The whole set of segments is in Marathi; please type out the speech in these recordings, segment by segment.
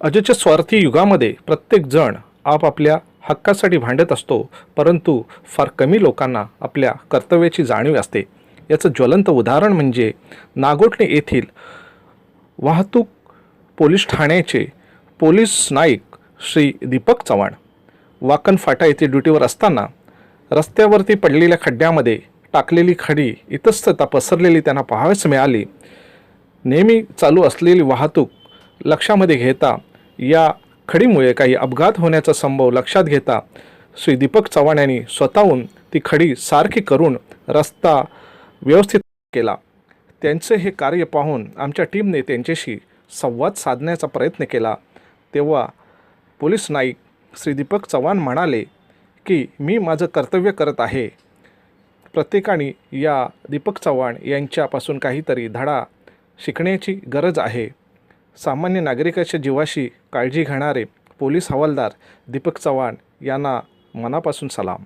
अजच्या स्वार्थी युगामध्ये प्रत्येक जण आपापल्या हक्कासाठी भांडत असतो परंतु फार कमी लोकांना आपल्या कर्तव्याची जाणीव असते. याचं ज्वलंत उदाहरण म्हणजे नागोटणे येथील वाहतूक पोलीस ठाण्याचे पोलीस नाईक श्री दीपक चव्हाण. वाकन फाटा येथे ड्युटीवर असताना रस्त्यावरती पडलेल्या खड्ड्यामध्ये टाकलेली खडी इतस्तता पसरलेली त्यांना पाहावयास मिळाली. नेहमी चालू असलेली वाहतूक लक्षामध्ये घेता या खडीमुळे काही अपघात होण्याचा संभव लक्षात घेता श्री दीपक चव्हाण यांनी स्वतःहून ती खडी सारखी करून रस्ता व्यवस्थित केला. त्यांचे हे कार्य पाहून आमच्या टीमने त्यांच्याशी संवाद साधण्याचा प्रयत्न केला. तेव्हा पोलीस नाईक श्री दीपक चव्हाण म्हणाले की मी माझं कर्तव्य करत आहे. प्रत्येकाने या दीपक चव्हाण यांच्यापासून काहीतरी धडा शिकण्याची गरज आहे. सामान्य नागरिकाच्या जीवाशी काळजी घेणारे पोलीस हवालदार दीपक चव्हाण यांना मनापासून सलाम.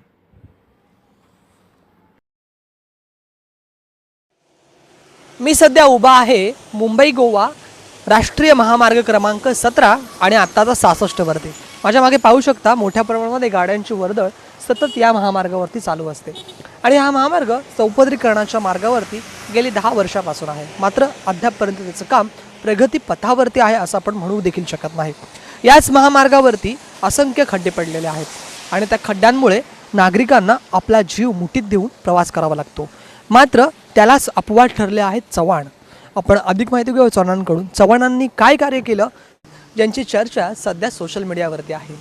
मी सध्या उभा आहे मुंबई गोवा राष्ट्रीय महामार्ग क्रमांक सतरा आणि आत्ताचा सहासष्टवरती माझ्या मागे पाहू शकता मोठ्या प्रमाणामध्ये गाड्यांची वर्दळ सतत या महामार्गावरती चालू असते. आणि हा महामार्ग चौपदरीकरणाच्या मार्गावरती गेली दहा वर्षापासून आहे. मात्र अद्यापपर्यंत त्याचं काम प्रगती पथावरती आहे असं आपण म्हणू देखील शकत नाही. याच महामार्गावरती असंख्य खड्डे पडलेले आहेत आणि त्या खड्ड्यांमुळे नागरिकांना आपला जीव मुठीत देऊन प्रवास करावा लागतो. मात्र त्यालाच अपवाद ठरले आहेत चव्हाण. आपण अधिक माहिती घेऊ चव्हाणांकडून. चव्हाणांनी काय कार्य केलं? ज्यांची चर्चा सध्या सोशल मीडियावरती आहे.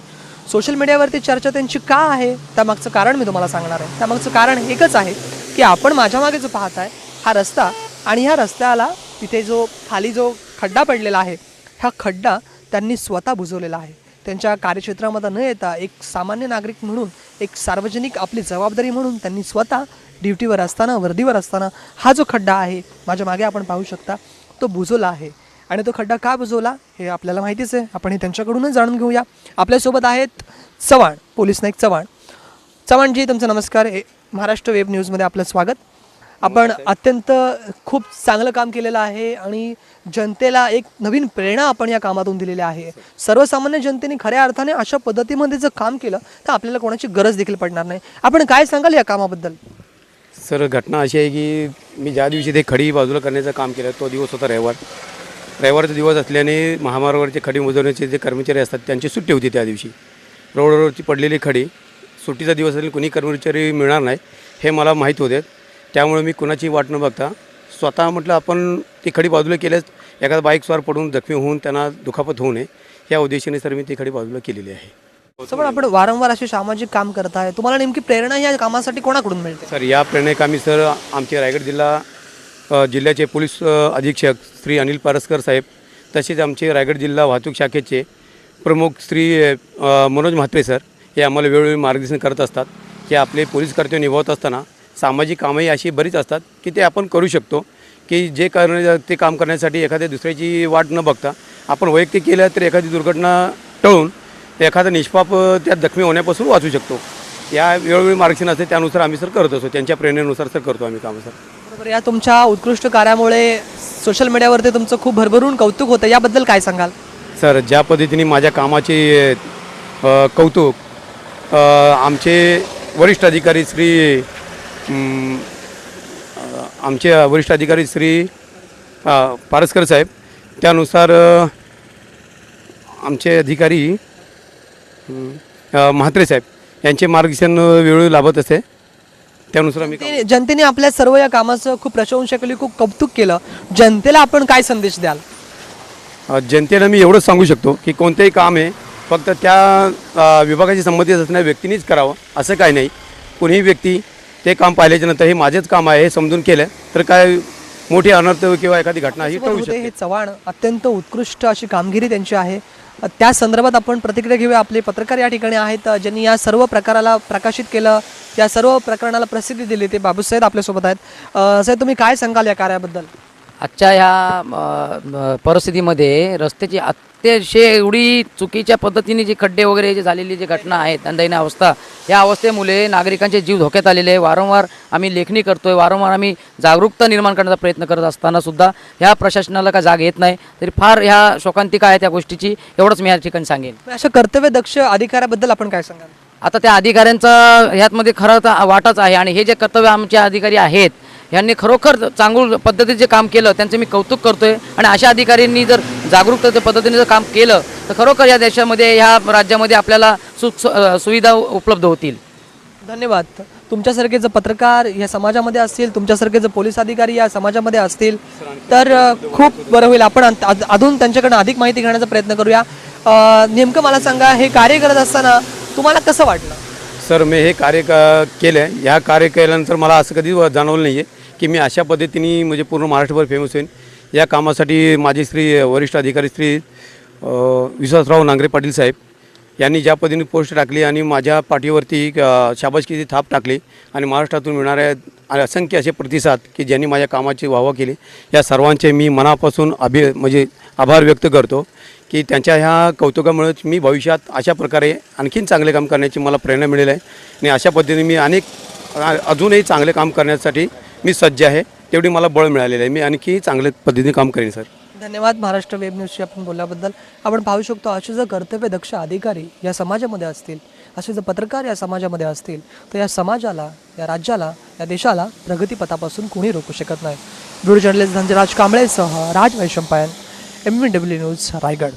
सोशल मीडियावरती चर्चा त्यांची का आहे? त्यामागचं कारण मी तुम्हाला सांगणार आहे. त्यामागचं कारण एकच आहे की आपण माझ्या मागे जो पाहताय हा रस्ता आणि ह्या रस्त्याला तिथे जो खाली जो खड्डा पडलेला आहे हा खड्डा त्यांनी स्वतः बुजवलेला आहे. त्यांच्या कार्यक्षेत्रामध्ये न येता एक सामान्य नागरिक म्हणून एक सार्वजनिक आपली जबाबदारी म्हणून त्यांनी स्वतः ड्युटीवर असताना वर्दीवर असताना हा जो खड्डा आहे माझ्या मागे आपण पाहू शकता तो बुजवला आहे. आणि तो खड्डा का बुजवला हे आपल्याला माहितीच आहे. आपण हे त्यांच्याकडूनच जाणून घेऊया. आपल्यासोबत आहेत चव्हाण पोलीस नाईक चव्हाण. चव्हाणजी तुमचा नमस्कार. महाराष्ट्र वेब न्यूजमध्ये आपलं स्वागत. आपण अत्यंत खूप चांगलं काम केलेलं आहे आणि जनतेला एक नवीन प्रेरणा आपण या कामातून दिलेली आहे. सर्वसामान्य जनतेने खऱ्या अर्थाने अशा पद्धतीमध्ये जर काम केलं तर आपल्याला कोणाची गरज देखील पडणार नाही. आपण काय सांगाल या कामाबद्दल? सर घटना अशी आहे की मी ज्या दिवशी ते खडी बाजूला करण्याचं काम केलं तो दिवस होता रविवार. रविवारचा दिवस असल्याने महामार्गावरचे खडी मोजवण्याचे जे कर्मचारी असतात त्यांची सुट्टी होती त्या दिवशी. रोडवरची पडलेली खडी सुट्टीचा दिवस असेल कुणी कर्मचारी मिळणार नाही हे मला माहीत होते. त्यामुळे मी कुणाची वाट न बघता स्वतः म्हटलं आपण ती खडी बाजूला केल्यास एखादा बाईकस्वार पडून जखमी होऊन त्यांना दुखापत होऊ नये. या उद्देशाने सर मी ती खडी बाजूला केलेली आहे. पण आपण वारंवार असे सामाजिक काम करत आहे. तुम्हाला नेमकी प्रेरणा या कामासाठी कोणाकडून मिळते? सर या प्रेरणेकामी सर आमचे रायगड जिल्हा जिल्ह्याचे पोलीस अधीक्षक श्री अनिल पारसकर साहेब तसेच आमचे रायगड जिल्हा वाहतूक शाखेचे प्रमुख श्री मनोज म्हात्रे सर हे आम्हाला वेळोवेळी मार्गदर्शन करत असतात. की आपले पोलीस कर्तव्य निभावत असताना सामाजिक कामंही अशी बरीच असतात की ते आपण करू शकतो की जे करण्या ते काम करण्यासाठी एखाद्या दुसऱ्याची वाट न बघता आपण वैयक्तिक केलं तर एखादी दुर्घटना टळून एखादा निष्पाप त्यात जखमी होण्यापासून वाचू शकतो. या वेळोवेळी मार्गदर्शन असते त्यानुसार आम्ही सर करत असतो. त्यांच्या प्रेरणेनुसार सर करतो आम्ही कामं सर. बरोबर या तुमच्या उत्कृष्ट कार्यामुळे सोशल मीडियावरती तुमचं खूप भरभरून कौतुक होतं याबद्दल काय सांगाल? सर ज्या पद्धतीने माझ्या कामाचे अ, कौतुक अ, आमचे वरिष्ठ अधिकारी श्री अ, आमचे वरिष्ठ अधिकारी श्री अ, पारसकर साहेब त्यानुसार अ, आमचे अधिकारी अ, म्हात्रे साहेब यांचे मार्गदर्शन वेळोवेळी लाभत असते त्यानुसार आम्ही काम- ते- जनतेने आपल्या सर्व या कामाचं खूप प्रशंसा केली खूप कौतुक केलं. जनतेला आपण काय संदेश द्याल? अ, जनतेला मी एवढंच सांगू शकतो की कोणतेही काम आहे फक्त त्या अ, विभागाशी संबंधित असणाऱ्या व्यक्तीनेच करावं असं काय नाही. कोणीही व्यक्ती ते काम पाहिल्याच्या नंतर हे माझेच काम आहे हे समजून केलं तर काय मोठी अनर्थ किंवा एखादी घटना ही सोबत टळू होते शकते हे चव्हाण अत्यंत उत्कृष्ट अशी कामगिरी त्यांची आहे. त्या संदर्भात आपण प्रतिक्रिया घेऊया. आपले पत्रकार या ठिकाणी आहेत ज्यांनी या सर्व प्रकाराला प्रकाशित केलं या सर्व प्रकरणाला प्रसिद्धी दिली ते बाबूसाहेब आपल्यासोबत आहेत. साहेब तुम्ही काय सांगाल या कार्याबद्दल? आजच्या ह्या परिस्थितीमध्ये रस्त्याची अतिशय एवढी चुकीच्या पद्धतीने जे खड्डे वगैरे जे झालेली जी घटना आहेत दयनीय अवस्था या अवस्थेमुळे नागरिकांचे जीव धोक्यात आलेले आहे. वारंवार आम्ही लेखणी करतोय वारंवार आम्ही जागरूकता निर्माण करण्याचा प्रयत्न करत असताना सुद्धा ह्या प्रशासनाला का जाग येत नाही तरी फार ह्या शोकांतिका आहे त्या गोष्टीची एवढंच मी या ठिकाणी सांगेन. अशा कर्तव्यदक्ष अधिकाऱ्याबद्दल आपण काय सांगाल? आता त्या अधिकाऱ्यांचा ह्यातमध्ये खरं तर वाटाच आहे आणि हे जे कर्तव्य आमचे अधिकारी आहेत यांनी खरोखर चांगलं पद्धतीचे जे काम केलं त्यांचं मी कौतुक करतोय. आणि अशा अधिकाऱ्यांनी जर जागरूकतेच्या पद्धतीने जर काम केलं तर खरोखर या देशामध्ये ह्या राज्यामध्ये आपल्याला सुख सुविधा उपलब्ध होतील. धन्यवाद. तुमच्यासारखे जर पत्रकार या समाजामध्ये असतील तुमच्यासारखे जर पोलीस अधिकारी या समाजामध्ये असतील तर खूप बरं होईल. आपण अजून त्यांच्याकडनं अधिक माहिती घेण्याचा प्रयत्न करूया. नेमकं मला सांगा हे कार्य करत असताना तुम्हाला कसं वाटलं? सर मी हे कार्य क केलं आहे ह्या कार्य केल्यानंतर मला असं कधी जाणवलं नाही आहे की मी अशा पद्धतीने म्हणजे पूर्ण महाराष्ट्रभर फेमस होईन. या कामासाठी माझे श्री वरिष्ठ अधिकारी श्री विश्वासराव नांगरे पाटील साहेब यांनी ज्या पद्धतीने पोस्ट टाकली आणि माझ्या पाठीवरती शाबासकीची थाप टाकली आणि महाराष्ट्रातून मिळणाऱ्या आणि असंख्य असे प्रतिसाद की ज्यांनी माझ्या कामाची वाहवा केली या सर्वांचे मी मनापासून अभि म्हणजे आभार व्यक्त करतो की त्यांच्या ह्या कौतुकामुळेच मी भविष्यात अशा प्रकारे आणखीन चांगले काम करण्याची मला प्रेरणा मिळेल आहे. आणि अशा पद्धतीने मी अनेक अजूनही चांगले काम करण्यासाठी मी सज्ज आहे. तेवढी मला बळ मिळालेलं आहे. मी आणखी चांगल्या पद्धतीने काम करेन सर. धन्यवाद. महाराष्ट्र वेब न्यूजशी आपण बोलल्याबद्दल. आपण पाहू शकतो असे जर कर्तव्यदक्ष अधिकारी या समाजामध्ये असतील. असे जर पत्रकार या समाजामध्ये असतील. तर या समाजाला या राज्याला या देशाला प्रगतीपथापासून कोणी रोखू शकत नाही. Bureau journalist Dhanraj कांबळेसह Raj Vaishampayan M W news Raigad.